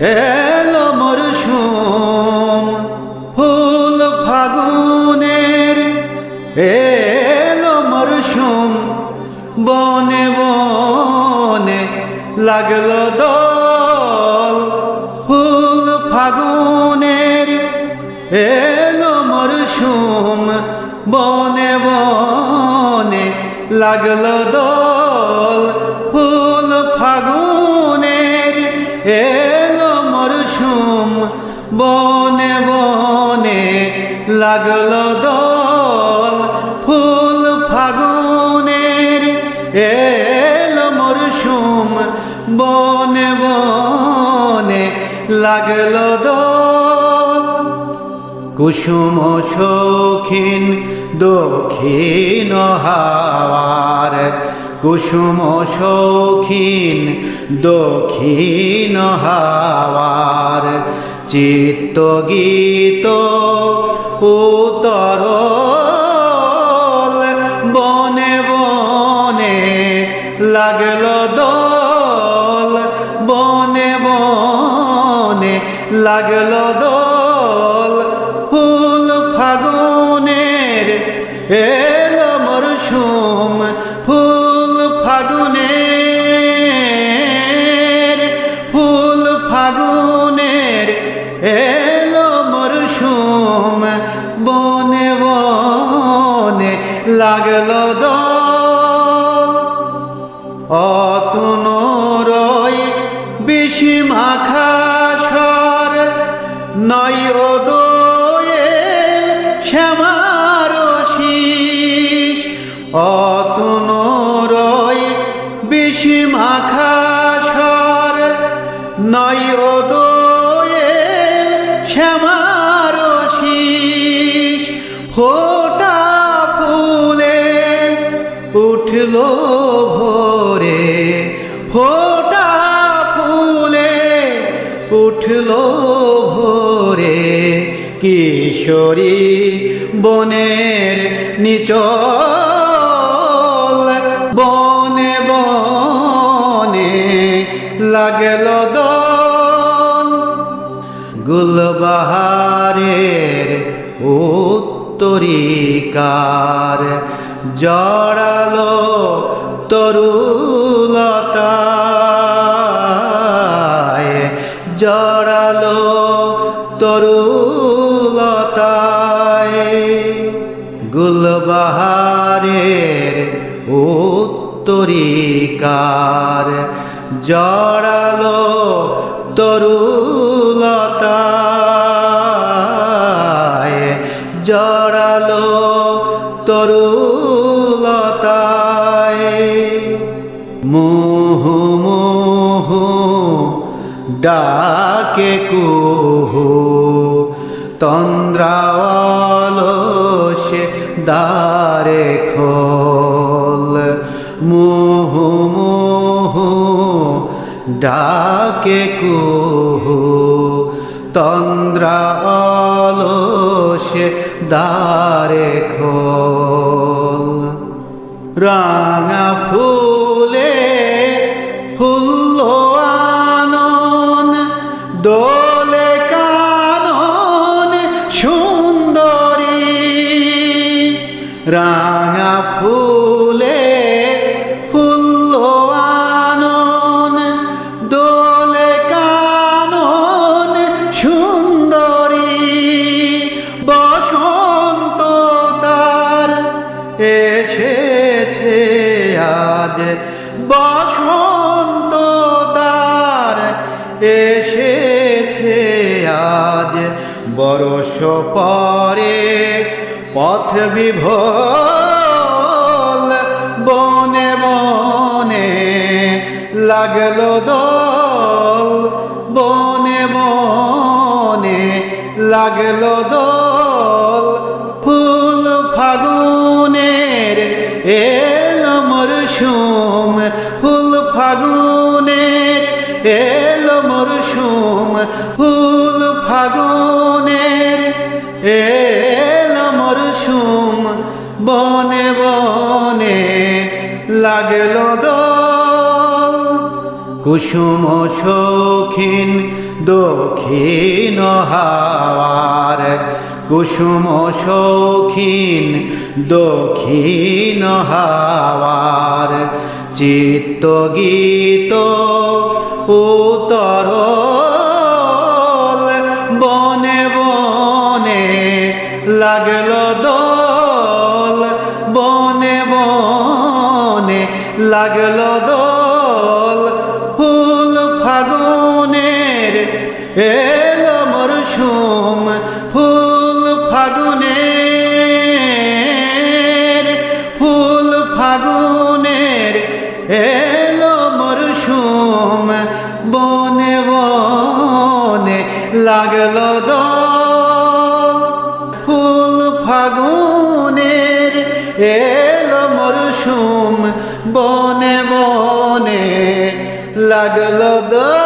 예. বনে বনে লাগল দল। ফুল ফাগুনের এলো মরশুম। বনে বনে লাগল দল। ফুল ফাগুনের এলো মরশুম। বনে বনে লাগল দল। লাগল কুসুম শৌখিন দক্ষিণ হাওয়ার। কুসুম শৌখিন দক্ষিণ হাওয়ার। চিত্ত গীত উত্তর বনে বনে লাগল দল লাগল দল, ফুল ফাগুনের, এলো মরশুম, ফুল ফাগুনের ফুল ফাগুনের, এলো মরশুম, বনে বনে লাগল দল। অতুনরয় নয় দয়ে শ্যামার শীষ। অতুনরয় বেশি মাখা স্বর। নয় দয়ে শ্যামার শীষ। ফোটা ফুলে উঠল ভোরে। ফোটা ফুলে উঠল ভোরে কিশোরী বনের নিচল বনে বনে লাগল দল। গুলবাহারের উত্তরিকার জড়ালো তরুলতা জড়ালো গুলবাহারের উত্তরিকার জড়ালো তরুলতা জড়ালো তরুলতায়। মুহু মুহু ডাকে কুহু তন্দ্রাওয়ালসে দারে খোল। মুহু মুহু ডাকে কুহু। তন্দ্রা অলসে দারে খোল। রাঙা ফুলে রাঙা ফুলে আনন, দোলে কানন, সুন্দরী বসন্ত তার এসেছে আজ। বসন্ত তার এসেছে আজ। বরষ পরে পথ বিভোল বনে বনে লাগল দল, বনে বনে লাগল দোল। ফুল ফাগুনের এলো মরশুম ফুল ফাগুনের এলো মরশুম ফুল ফাগুনের মরশুম বনে বনে লাগল দোল। কুসুম শৌখিন দক্ষিণ হাওয়ার। কুসুম শৌখিন দক্ষিণ হাওয়ার। চিত্ত গীত, উত্তর লাগল দোল, ফুল ফাগুনের, এলো মরশুম, ফুল ফাগুনের ফুল ফাগুনের, এলো মরশুম, বনে বনে লাগল দোল, ফুল ফাগুনের, এলো মরশুম বনে বনে লাগল দোল